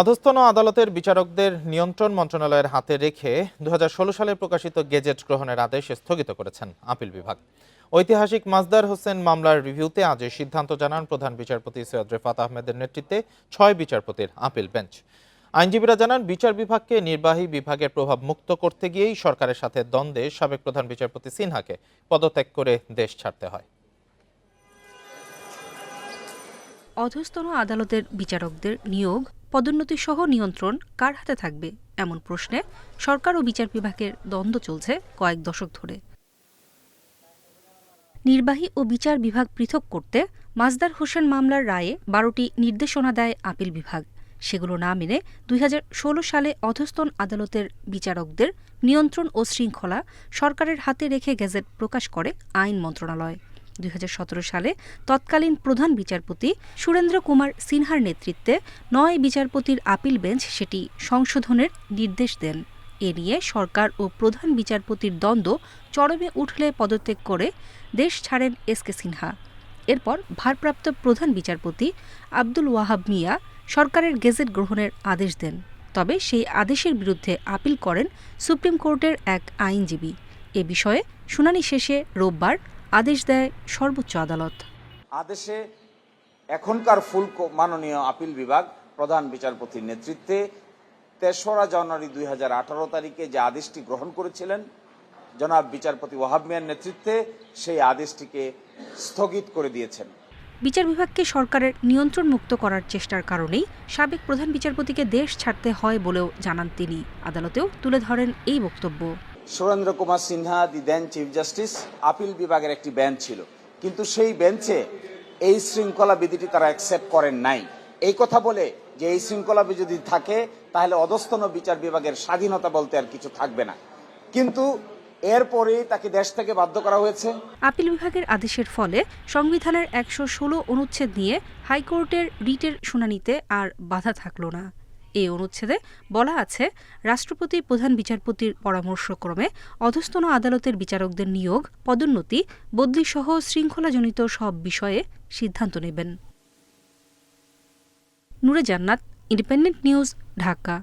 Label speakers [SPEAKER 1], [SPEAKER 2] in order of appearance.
[SPEAKER 1] অধস্তন আদালতের বিচারকদের নিয়ন্ত্রণ মন্ত্রণালয়ের হাতে রেখে দু হাজার ষোলো সালে প্রকাশিত গেজেট গ্রহণের আদেশ স্থগিত করেছেন আপিল বিভাগ। ঐতিহাসিক মাজদার হোসেন মামলার রিভিউতে আজ সিদ্ধান্ত জানান প্রধান বিচারপতি সৈয়দ রেফাত আহমেদের নেতৃত্বে ছয় বিচারপতির আপিল বেঞ্চ। আইনজীবীরা জানান, বিচার বিভাগকে নির্বাহী বিভাগের প্রভাব মুক্ত করতে গিয়েই সরকারের সাথে দ্বন্দ্বে সাবেক প্রধান বিচারপতি সিনহাকে পদত্যাগ করে দেশ ছাড়তে হয়।
[SPEAKER 2] অধস্তন আদালতের বিচারকদের নিয়োগ পদোন্নতি সহ নিয়ন্ত্রণ কার হাতে থাকবে? এমন প্রশ্নে সরকার ও বিচার বিভাগের দ্বন্দ্ব চলছে কয়েক দশক ধরে। নির্বাহী ও বিচার বিভাগ পৃথক করতে মাজদার হোসেন মামলার রায়ে বারোটি নির্দেশনা দেয় আপিল বিভাগ। সেগুলো না মেনে দুই হাজার ষোলো সালে অধস্তন আদালতের বিচারকদের নিয়ন্ত্রণ ও শৃঙ্খলা সরকারের হাতে রেখে গেজেট প্রকাশ করে আইন মন্ত্রণালয়। দুই হাজার সতেরো সালে তৎকালীন প্রধান বিচারপতি সুরেন্দ্র কুমার সিনহার নেতৃত্বে নয় বিচারপতির আপিল বেঞ্চ সেটি সংশোধনের নির্দেশ দেন। এ নিয়ে সরকার ও প্রধান বিচারপতির দ্বন্দ্ব চরমে উঠলে পদত্যাগ করে দেশ ছাড়েন এস কে সিনহা। এরপর ভারপ্রাপ্ত প্রধান বিচারপতি আব্দুল ওয়াহাব মিয়া সরকারের গেজেট গ্রহণের আদেশ দেন। তবে সেই আদেশের বিরুদ্ধে আপিল করেন সুপ্রিম কোর্টের এক আইনজীবী। এ বিষয়ে শুনানি শেষে রোববার আদেশ দেয় সর্বোচ্চ আদালত।
[SPEAKER 3] আদেশে এখনকার ফুল মাননীয় আপিল বিভাগ প্রধান বিচারপতির নেতৃত্বে তেসরা জানুয়ারি দু হাজার আঠারো তারিখে যে আদেশটি গ্রহণ করেছিলেন জনাব বিচারপতি ওয়াহাব মিয়ার নেতৃত্বে সেই আদেশটিকে স্থগিত করে দিয়েছেন।
[SPEAKER 2] বিচার বিভাগকে সরকারের নিয়ন্ত্রণ মুক্ত করার চেষ্টার কারণেই সাবেক প্রধান বিচারপতিকে দেশ ছাড়তে হয় বলেও জানান তিনি। আদালতেও তুলে ধরেন এই বক্তব্য।
[SPEAKER 3] Surendra Kumar Sinha, the then chief justice appeal বিভাগের একটি বেঞ্চ ছিল। কিন্তু সেই বেঞ্চে এই শৃঙ্খলা বিধিটি তারা অ্যাকসেপ্ট করেন নাই। এই কথা বলে যে এই শৃঙ্খলা যদি থাকে, তাহলে অধস্তন বিচার বিভাগের স্বাধীনতা বলতে আর কিছু থাকবে না। কিন্তু এরপরে তাকে দেশ থেকে বাধ্য করা হয়েছে।
[SPEAKER 2] আপিল বিভাগের আদেশের ফলে সংবিধানের একশো ষোলো অনুচ্ছেদ নিয়ে হাইকোর্টের রিটের শুনানিতে আর বাধা থাকল না। এই অনুচ্ছেদে বলা আছে, রাষ্ট্রপতি, প্রধান বিচারপতির পরামর্শক্রমে অধস্তন আদালতের বিচারকদের নিয়োগ, পদোন্নতি, বদলিসহ শৃঙ্খলাজনিত সব বিষয়ে সিদ্ধান্ত নেবেন। নূরে জান্নাত, ইন্ডিপেন্ডেন্ট নিউজ, ঢাকা।